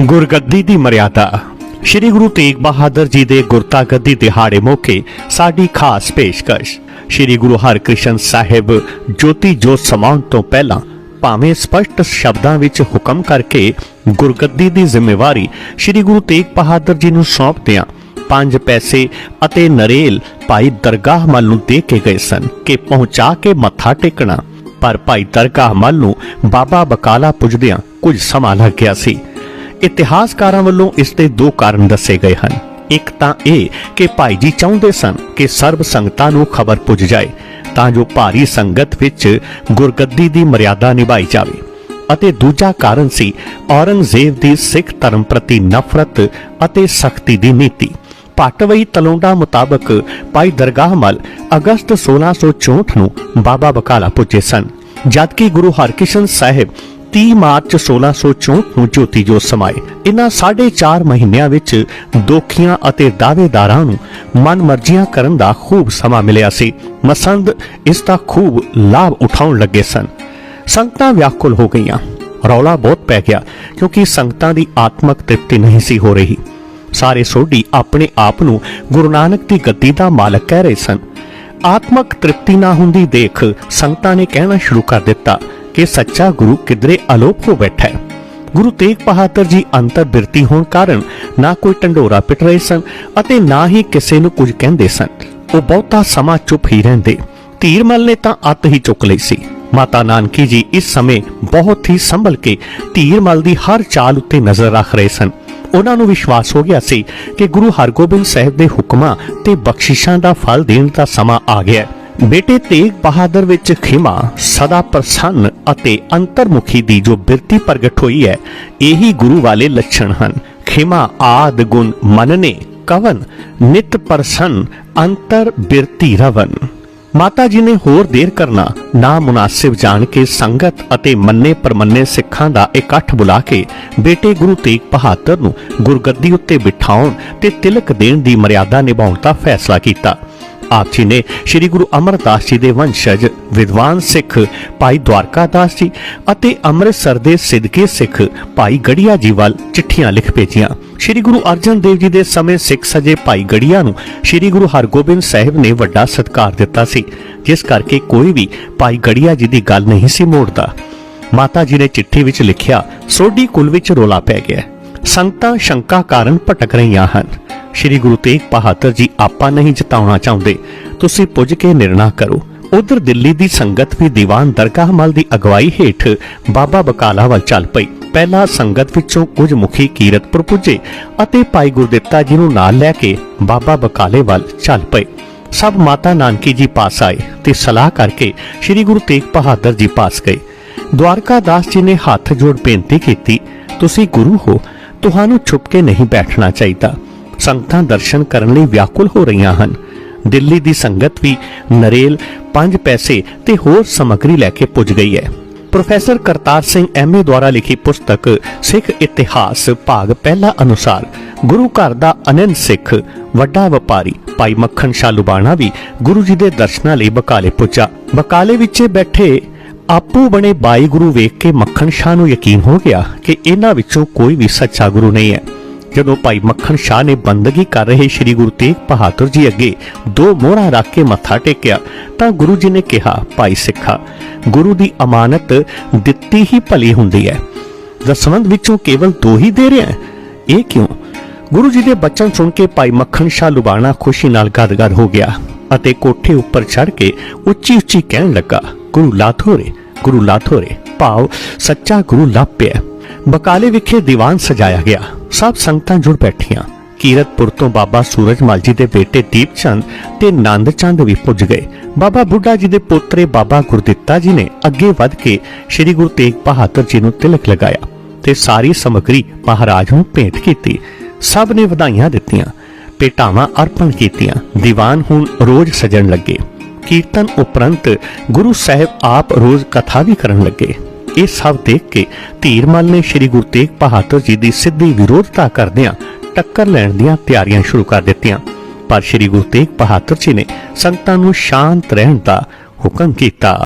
ਗੁਰਗੱਦੀ ਦੀ ਮਰਿਆਦਾ। ਸ੍ਰੀ ਗੁਰੂ ਤੇਗ ਬਹਾਦਰ ਜੀ ਦੇ ਗੁਰਤਾ ਗੱਦੀ ਦਿਹਾੜੇ ਮੌਕੇ ਸਾਡੀ ਖਾਸ ਪੇਸ਼ਕਸ਼। ਸ੍ਰੀ ਗੁਰੂ ਹਰਕ੍ਰਿਸ਼ਨ ਸਾਹਿਬ ਜੋਤੀ ਜੋਤ ਸਮਾਉਣ ਤੋਂ ਪਹਿਲਾਂ ਭਾਵੇਂ ਸਪਸ਼ਟ ਸ਼ਬਦਾਂ ਵਿੱਚ ਹੁਕਮ ਕਰਕੇ ਗੁਰਗੱਦੀ ਦੀ ਜ਼ਿੰਮੇਵਾਰੀ ਸ੍ਰੀ ਗੁਰੂ ਤੇਗ ਬਹਾਦਰ ਜੀ ਨੂੰ ਸੌਂਪਦਿਆਂ ਪੰਜ ਪੈਸੇ ਅਤੇ ਨਰੇਲ ਭਾਈ ਦਰਗਾਹ ਮੱਲ ਨੂੰ ਦੇ ਕੇ ਗਏ ਸਨ ਕਿ ਪਹੁੰਚਾ ਕੇ ਮੱਥਾ ਟੇਕਣਾ। ਪਰ ਭਾਈ ਦਰਗਾਹ ਮੱਲ ਨੂੰ ਬਾਬਾ ਬਕਾਲਾ ਪੁੱਜਦਿਆਂ ਕੁਝ ਸਮਾਂ ਲੱਗ ਗਿਆ ਸੀ। ਇਤਿਹਾਸਕਾਰਾਂ ਵੱਲੋਂ ਇਸ ਦੇ ਦੋ ਕਾਰਨ ਦੱਸੇ ਗਏ ਹਨ। ਇੱਕ ਤਾਂ ਇਹ ਕਿ ਭਾਈ ਜੀ ਚਾਹੁੰਦੇ ਸਨ ਕਿ ਸਰਬ ਸੰਗਤਾਂ ਨੂੰ ਖਬਰ ਪੁੱਜ ਜਾਏ, ਤਾਂ ਜੋ ਭਾਰੀ ਸੰਗਤ ਵਿੱਚ ਗੁਰਗੱਦੀ ਦੀ ਮਰਿਆਦਾ ਨਿਭਾਈ ਜਾਵੇ। ਅਤੇ ਦੂਜਾ ਕਾਰਨ ਸੀ ਔਰੰਗਜ਼ੇਬ ਦੀ ਸਿੱਖ ਧਰਮ ਪ੍ਰਤੀ ਨਫ਼ਰਤ ਅਤੇ ਸਖਤੀ ਦੀ ਨੀਤੀ। ਪਾਟਵਈ ਤਲੌਂਡਾ ਮੁਤਾਬਕ ਭਾਈ ਦਰਗਾਹ ਮਲ ਅਗਸਤ 1664 ਨੂੰ ਬਾਬਾ ਬਕਾਲਾ ਪੁੱਜੇ ਸਨ, ਜਦਕਿ ਗੁਰੂ ਹਰਕ੍ਰਿਸ਼ਨ ਸਾਹਿਬ 30 ਮਾਰਚ 1664 ਨੂੰ ਜੋਤੀ ਜੋਤ ਸਮਾਏ। ਇਨ੍ਹਾਂ 4.5 ਮਹੀਨਿਆਂ ਵਿੱਚ ਦੋਖੀਆਂ ਅਤੇ ਦਾਅਵੇਦਾਰਾਂ ਨੂੰ ਮਨਮਰਜ਼ੀਆਂ ਕਰਨ ਦਾ ਖੂਬ ਸਮਾਂ ਮਿਲਿਆ ਸੀ। ਮਸੰਦ ਇਸ ਦਾ ਖੂਬ ਲਾਭ ਉਠਾਉਣ ਲੱਗੇ ਸਨ। ਸੰਗਤਾਂ ਵਿਆਕੁਲ ਹੋ ਗਈਆਂ। ਰੌਲਾ ਬਹੁਤ ਪੈ ਗਿਆ, ਕਿਉਂਕਿ ਸੰਗਤਾਂ ਦੀ ਆਤਮਕ ਤ੍ਰਿਪਤੀ ਨਹੀਂ ਸੀ ਹੋ ਰਹੀ। ਸਾਰੇ ਸੋਢੀ ਆਪਣੇ ਆਪ ਨੂੰ ਗੁਰੂ ਨਾਨਕ ਦੀ ਗੱਦੀ ਦਾ ਮਾਲਕ ਕਹਿ ਰਹੇ ਸਨ। ਆਤਮਕ ਤ੍ਰਿਪਤੀ ਨਾ ਹੁੰਦੀ ਦੇਖ ਸੰਗਤਾਂ ਨੇ ਕਹਿਣਾ ਸ਼ੁਰੂ ਕਰ ਦਿੱਤਾ। ਕਿ ਸੱਚਾ ਗੁਰੂ ਕਿਧਰੇ ਅਲੋਪ ਹੋ ਬੈਠਾ ਹੈ। ਗੁਰੂ ਤੇਗ ਬਹਾਦਰ ਜੀ ਅੰਤਰ ਬਿਰਤੀ ਹੋਣ ਕਾਰਨ ਨਾ ਕੋਈ ਢੰਡੋਰਾ ਪਿਟ ਰਹੇ ਸਨ ਅਤੇ ਨਾ ਹੀ ਕਿਸੇ ਨੂੰ ਕੁਝ ਕਹਿੰਦੇ ਸਨ। ਉਹ ਬਹੁਤਾ ਸਮਾਂ ਚੁੱਪ ਹੀ ਰਹਿੰਦੇ। ਧੀਰਮਲ ਨੇ ਤਾਂ ਅੱਤ ਹੀ ਚੁੱਕ ਲਈ ਸੀ। ਮਾਤਾ ਨਾਨਕੀ ਜੀ ਇਸ ਸਮੇਂ ਬਹੁਤ ਹੀ ਸੰਭਲ ਕੇ ਧੀਰਮਲ ਦੀ ਹਰ ਚਾਲ ਉੱਤੇ ਨਜ਼ਰ ਰੱਖ ਰਹੇ ਸਨ। ਉਹਨਾਂ ਨੂੰ ਵਿਸ਼ਵਾਸ ਹੋ ਗਿਆ ਸੀ ਕਿ ਗੁਰੂ ਹਰਗੋਬਿੰਦ ਸਾਹਿਬ ਦੇ ਹੁਕਮਾਂ ਤੇ ਬਖਸ਼ਿਸ਼ਾਂ ਦਾ ਫਲ ਦੇਣ ਦਾ ਸਮਾਂ ਆ ਗਿਆ ਹੈ। ਬੇਟੇ ਤੇਗ ਬਹਾਦਰ ਵਿੱਚ ਖਿਮਾ ਸਦਾ ਪ੍ਰਸੰਨ ਅਤੇ ਅੰਤਰਮੁਖੀ ਦੀ ਜੋ ਬਿਰਤੀ ਪ੍ਰਗਟ ਹੋਈ ਹੈ, ਇਹੀ ਗੁਰੂ ਵਾਲੇ ਲੱਛਣ ਹਨ। ਖਿਮਾ ਆਦ ਗੁਣ ਮਨਨੇ, ਕਵਨ, ਨਿਤ ਪ੍ਰਸੰਨ, ਅੰਤਰ ਬਿਰਤੀ ਰਵਨ। ਮਾਤਾ ਜੀ ਨੇ ਹੋਰ ਦੇਰ ਕਰਨਾ, ਨਾ ਮੁਨਾਸਿਬ ਜਾਣ ਕੇ ਸੰਗਤ ਅਤੇ ਮੰਨੇ ਪਰਮੰਨੇ ਸਿੱਖਾਂ ਦਾ ਇਕੱਠ ਬੁਲਾ ਕੇ ਬੇਟੇ ਗੁਰੂ ਤੇਗ ਬਹਾਦਰ ਨੂੰ ਗੁਰਗੱਦੀ ਉੱਤੇ ਬਿਠਾਉਣ ਤੇ ਤਿਲਕ ਦੇਣ ਦੀ ਮਰਿਆਦਾ ਨਿਭਾਉਣ ਦਾ ਫੈਸਲਾ ਕੀਤਾ। ਆਪ ਜੀ ਨੇ, ਸ੍ਰੀ ਗੁਰੂ ਅਮਰਦਾਸ ਜੀ ਦੇ ਵੰਸ਼ਜ ਵਿਦਵਾਨ ਸਿੱਖ ਭਾਈ ਦਵਾਰਕਾਦਾਸ ਜੀ ਅਤੇ ਅੰਮ੍ਰਿਤਸਰ ਦੇ ਸਿੱਧਕੇ ਸਿੱਖ ਭਾਈ ਗੜੀਆ ਜੀ ਵੱਲ ਚਿੱਠੀਆਂ ਲਿਖ ਭੇਜੀਆਂ। ਸ੍ਰੀ ਗੁਰੂ ਅਰਜਨ ਦੇਵ ਜੀ ਦੇ ਸਮੇਂ ਸਿੱਖ ਸਜੇ ਭਾਈ ਗੜੀਆ ਨੂੰ ਸ੍ਰੀ ਗੁਰੂ ਹਰਗੋਬਿੰਦ ਸਾਹਿਬ ਨੇ ਵੱਡਾ ਸਤਿਕਾਰ ਦਿੱਤਾ ਸੀ, ਜਿਸ ਕਰਕੇ ਕੋਈ ਵੀ ਭਾਈ ਗੜੀਆ ਜੀ ਦੀ ਗੱਲ ਨਹੀਂ ਸੀ ਮੋੜਦਾ। ਮਾਤਾ ਜੀ ਨੇ ਚਿੱਠੀ ਵਿੱਚ ਲਿਖਿਆ, ਸੋਢੀ ਕੁਲ ਵਿੱਚ ਰੋਲਾ ਪੈ ਗਿਆ। ਸੰਗਤਾਂ ਸ਼ੰਕਾ ਕਾਰਨ ਭਟਕ ਰਹੀਆਂ ਹਨ। ਸ੍ਰੀ ਗੁਰੂ ਤੇਗ ਬਹਾਦਰ ਜੀ ਆਪਾਂ ਨਹੀਂ ਜਿਤਾਉਣਾ ਚਾਹੁੰਦੇ। ਤੁਸੀਂ ਪੁੱਜ ਕੇ ਨਿਰਣਾ ਕਰੋ। ਉਧਰ ਦਿੱਲੀ ਦੀ ਸੰਗਤ ਵੀ ਦੀਵਾਨ ਦਰਗਾਹ ਮਲ ਦੀ ਅਗਵਾਈ ਹੇਠ ਬਾਬਾ ਬਕਾਲਾ ਵੱਲ ਚੱਲ ਪਈ। ਪਹਿਲਾ ਸੰਗਤ ਵਿੱਚੋਂ ਕੁਝ ਮੁਖੀ ਕੀਰਤਪੁਰ ਪੁੱਜੇ ਅਤੇ ਭਾਈ ਗੁਰਦਿੱਤਾ ਜੀ ਨੂੰ ਨਾਲ ਲੈ ਕੇ ਬਾਬਾ ਬਕਾਲੇ ਵੱਲ ਚੱਲ ਪਏ। ਸਭ ਮਾਤਾ ਨਾਨਕੀ ਜੀ ਪਾਸ ਆਏ ਤੇ ਸਲਾਹ ਕਰਕੇ ਸ੍ਰੀ ਗੁਰੂ ਤੇਗ ਬਹਾਦਰ ਜੀ ਪਾਸ ਗਏ। ਦਵਾਰਕਾ ਦਾਸ ਜੀ ਨੇ ਹੱਥ ਜੋੜ ਬੇਨਤੀ ਕੀਤੀ, ਤੁਸੀਂ ਗੁਰੂ ਹੋ, ਤੁਹਾਨੂੰ ਛੁਪ ਕੇ ਨਹੀਂ ਬੈਠਣਾ ਚਾਹੀਦਾ। ਸੰਗਤਾਂ ਦਰਸ਼ਨ ਕਰਨ ਲਈ ਵਿਆਕੁਲ ਹੋ ਰਹੀਆਂ ਹਨ। ਦਿੱਲੀ ਦੀ ਸੰਗਤ ਵੀ ਨਰੇਲ 5 ਪੈਸੇ ਤੇ ਹੋਰ ਸਮੱਗਰੀ ਲੈ ਕੇ ਪੁੱਜ ਗਈ ਹੈ। ਪ੍ਰੋਫੈਸਰ ਕਰਤਾਰ ਸਿੰਘ ਐਮਏ ਦੁਆਰਾ ਲਿਖੀ ਪੁਸਤਕ, ਸਿੱਖ ਇਤਿਹਾਸ, ਭਾਗ ਪਹਿਲਾ ਅਨੁਸਾਰ, ਗੁਰੂ ਘਰ ਦਾ ਅਨੰਦ ਸਿੱਖ, ਵੱਡਾ ਵਪਾਰੀ, ਭਾਈ ਮੱਖਣ ਸ਼ਾਹ ਲੁਬਾਣਾ ਵੀ ਗੁਰੂ ਜੀ ਦੇ ਦਰਸ਼ਨਾਂ ਲਈ ਬਕਾਲੇ ਪੁੱਜਾ। ਬਕਾਲੇ ਵਿੱਚ ਬੈਠੇ ਆਪੂ ਬਣੇ ਬਾਈ ਗੁਰੂ ਵੇਖ ਕੇ ਮੱਖਣ ਸ਼ਾਹ ਨੂੰ ਯਕੀਨ ਹੋ ਗਿਆ ਕਿ ਇਹਨਾਂ ਵਿੱਚੋਂ ਕੋਈ ਵੀ ਸੱਚਾ ਗੁਰੂ ਨਹੀਂ ਹੈ। ਜਦੋਂ ਭਾਈ ਮੱਖਣ ਸ਼ਾਹ ਨੇ ਬੰਦਗੀ ਕਰ ਰਹੇ ਸ੍ਰੀ ਗੁਰੂ ਤੇਗ ਬਹਾਦਰ ਜੀ ਅੱਗੇ ਦੋ ਮੋਹਰਾ ਰੱਖ ਕੇ ਮੱਥਾ ਟੇਕਿਆ, ਤਾਂ ਗੁਰੂ ਜੀ ਨੇ ਕਿਹਾ, ਭਾਈ ਸਿੱਖਾ, ਗੁਰੂ ਦੀ ਅਮਾਨਤ ਦਿੱਤੀ ਹੀ ਭਲੀ ਹੁੰਦੀ ਹੈ। ਦਸਵੰਦ ਵਿੱਚੋਂ ਕੇਵਲ ਦੋ ਹੀ ਦੇ ਰਿਹਾ ਇਹ ਕਿਉਂ? ਗੁਰੂ ਜੀ ਦੇ ਬਚਨ ਸੁਣ ਕੇ ਭਾਈ ਮੱਖਣ ਸ਼ਾਹ ਲੁਬਾਣਾ ਖੁਸ਼ੀ ਨਾਲ ਗਦਗਦ ਹੋ ਗਿਆ ਅਤੇ ਕੋਠੇ ਉੱਪਰ ਚੜ ਕੇ ਉੱਚੀ ਉੱਚੀ ਕਹਿਣ ਲੱਗਾ, ਗੁਰੂ ਲਾਥੋਰੇ ਗੁਰੂ ਲਾਥੋਰੇ ਭਾਵ ਸੱਚਾ ਗੁਰੂ ਲੱਭ ਪਿਆ ਬਕਾਲੇ ਵਿਖੇ ਦੀਵਾਨ ਸਜਾਇਆ ਗਿਆ। ਸਭ ਸੰਗਤਾਂ ਜੁੜ ਬੈਠੀਆਂ। ਕੀਰਤਪੁਰ ਤੋਂ ਬਾਬਾ ਸੂਰਜਮਲ ਜੀ ਦੇ ਬੇਟੇ ਦੀਪਚੰਦ ਤੇ ਨੰਦ ਚੰਦ ਵੀ ਪੁੱਜ ਗਏ। ਬਾਬਾ ਬੁੱਢਾ ਜੀ ਦੇ ਪੋਤਰੇ ਬਾਬਾ ਗੁਰਦਿੱਤਾ ਜੀ ਨੇ ਅੱਗੇ ਵੱਧ ਕੇ ਸ੍ਰੀ ਗੁਰੂ ਤੇਗ ਬਹਾਦਰ ਜੀ ਨੂੰ ਤਿਲਕ ਲਗਾਇਆ ਤੇ ਸਾਰੀ ਸਮੱਗਰੀ ਮਹਾਰਾਜ ਨੂੰ ਭੇਂਟ ਕੀਤੀ। ਸਭ ਨੇ ਵਧਾਈਆਂ ਦਿੱਤੀਆਂ, ਭੇਟਾਵਾਂ ਅਰਪਣ ਕੀਤੀਆਂ, ਦੀਵਾਨ ਹੁਣ ਰੋਜ਼ ਸਜਣ ਲੱਗੇ। ਕੀਰਤਨ ਉਪਰੰਤ ਗੁਰੂ ਸਾਹਿਬ ਆਪ ਰੋਜ਼ ਕਥਾ ਵੀ ਕਰਨ ਲੱਗੇ। ਇਹ ਸਭ ਦੇਖ ਕੇ ਧੀਰਮਲ ਨੇ ਸ੍ਰੀ ਗੁਰੂ ਤੇਗ ਬਹਾਦਰ ਜੀ ਦੀ ਸਿੱਧੀ ਵਿਰੋਧਤਾ ਕਰਦਿਆਂ ਟੱਕਰ ਲੈਣ ਦੀਆਂ ਤਿਆਰੀਆਂ ਸ਼ੁਰੂ ਕਰ ਦਿੱਤੀਆਂ। ਪਰ ਸ੍ਰੀ ਗੁਰੂ ਤੇਗ ਬਹਾਦਰ ਜੀ ਨੇ ਸੰਗਤਾਂ ਨੂੰ ਸ਼ਾਂਤ ਰਹਿਣ ਦਾ ਹੁਕਮ ਕੀਤਾ।